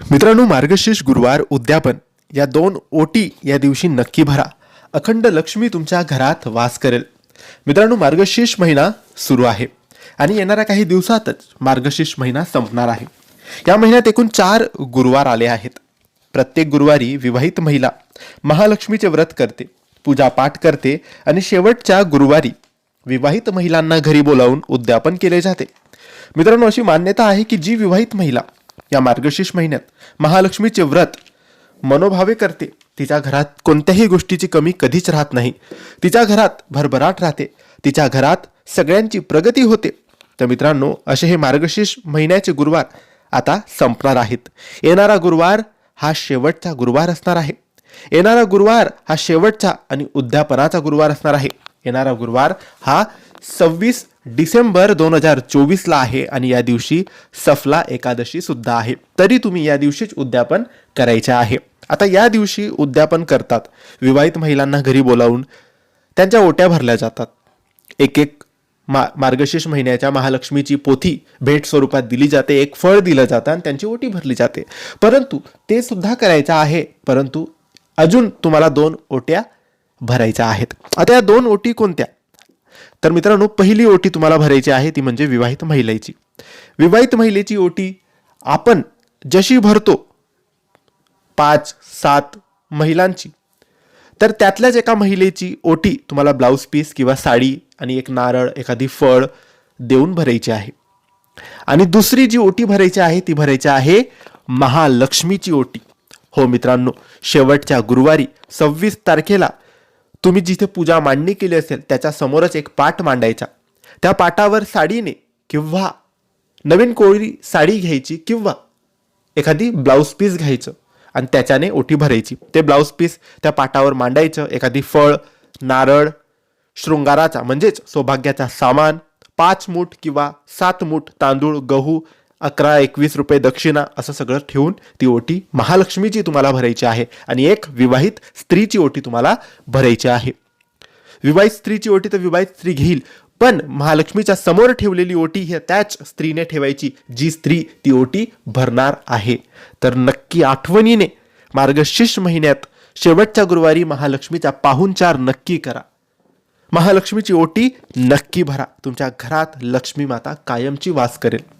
मित्रांनो मार्गशीर्ष गुरुवार उद्यापन. या दोन ओटी या दिवशी नक्की भरा. अखंड लक्ष्मी तुमच्या घरात वास करेल. मित्रांनो मार्गशीर्ष महिना सुरू आहे आणि येणाऱ्या काही दिवसातच मार्गशीर्ष महिना संपणार आहे. या महिन्यात एकूण चार गुरुवार आले आहेत. प्रत्येक गुरुवारी विवाहित महिला महालक्ष्मीचे व्रत करते पूजापाठ करते आणि शेवटच्या गुरुवारी विवाहित महिलांना घरी बोलावून उद्यापन केले जाते. मित्रांनो अशी मान्यता आहे की जी विवाहित महिला या मार्गशीर्ष महिन्यात महालक्ष्मीचे व्रत मनोभावे करते. तिच्या घरात कोणत्याही गोष्टीची कमी कधीच राहत नाही. तिच्या घरात भरभराट राहते. तिच्या घरात सगळ्यांची प्रगती होते. तर मित्रांनो असे हे मार्गशीर्ष महिन्याचे गुरुवार आता संपणार आहेत. येणारा गुरुवार हा शेवटचा गुरुवार असणार आहे. येणारा गुरुवार हा शेवटचा आणि उद्यापनाचा गुरुवार असणार आहे. येणारा गुरुवार हा सव्वीस डिसेंबर दोन हजार चोवीसला आहे आणि या दिवशी सफला एकादशी सुद्धा आहे. तरी तुम्ही या दिवशीच उद्यापन करायचे आहे. आता या दिवशी उद्यापन करतात. विवाहित महिलांना घरी बोलावून त्यांच्या ओट्या भरल्या जातात. एक एक मा मार्गशीर्ष महिन्याच्या महालक्ष्मीची पोथी भेट स्वरूपात दिली जाते. एक फळ दिलं जातं आणि त्यांची ओटी भरली जाते. परंतु ते सुद्धा करायचं आहे. परंतु अजून तुम्हाला दोन ओट्या भरायच्या आहेत. आता या दोन ओटी कोणत्या? तर मित्रांनो पहिली ओटी तुम्हाला भरायची आहे ती म्हणजे विवाहित महिलेची. विवाहित महिलेची ओटी आपण जशी भरतो पाच सात महिलांची तर त्यातल्याच एका महिलेची ओटी तुम्हाला ब्लाऊज पीस किंवा साडी आणि एक नारळ एखादी फळ देऊन भरायची आहे. आणि दुसरी जी ओटी भरायची आहे ती भरायची आहे महालक्ष्मीची ओटी. हो मित्रांनो शेवटच्या गुरुवारी सव्वीस तारखेला तुम्ही जिथे पूजा मांडणी केली असेल त्याच्या समोरच एक पाट मांडायचा. त्या पाटावर साडीने किंवा नवीन कोळी साडी घ्यायची किंवा एखादी ब्लाऊज पीस घ्यायचं आणि त्याच्याने ओटी भरायची. ते ब्लाऊज पीस त्या पाटावर मांडायचं एखादी फळ नारळ शृंगाराचा म्हणजेच सौभाग्याचा सामान पाच मूठ किंवा सात मूठ तांदूळ गहू अकरा एकवीस रुपये दक्षिणा असं सगळं ठेवून ती ओटी महालक्ष्मीची तुम्हाला भरायची आहे. आणि एक विवाहित स्त्रीची ओटी तुम्हाला भरायची आहे. विवाहित स्त्रीची ओटी तर विवाहित स्त्री घेईल पण महालक्ष्मीच्या समोर ठेवलेली ओटी ही त्याच स्त्रीने ठेवायची जी स्त्री ती ओटी भरणार आहे. तर नक्की आठवणीने मार्गशीर्ष महिन्यात शेवटच्या गुरुवारी महालक्ष्मीचा पाहुणचार नक्की करा. महालक्ष्मीची ओटी नक्की भरा. तुमच्या घरात लक्ष्मी माता कायमची वास करेल.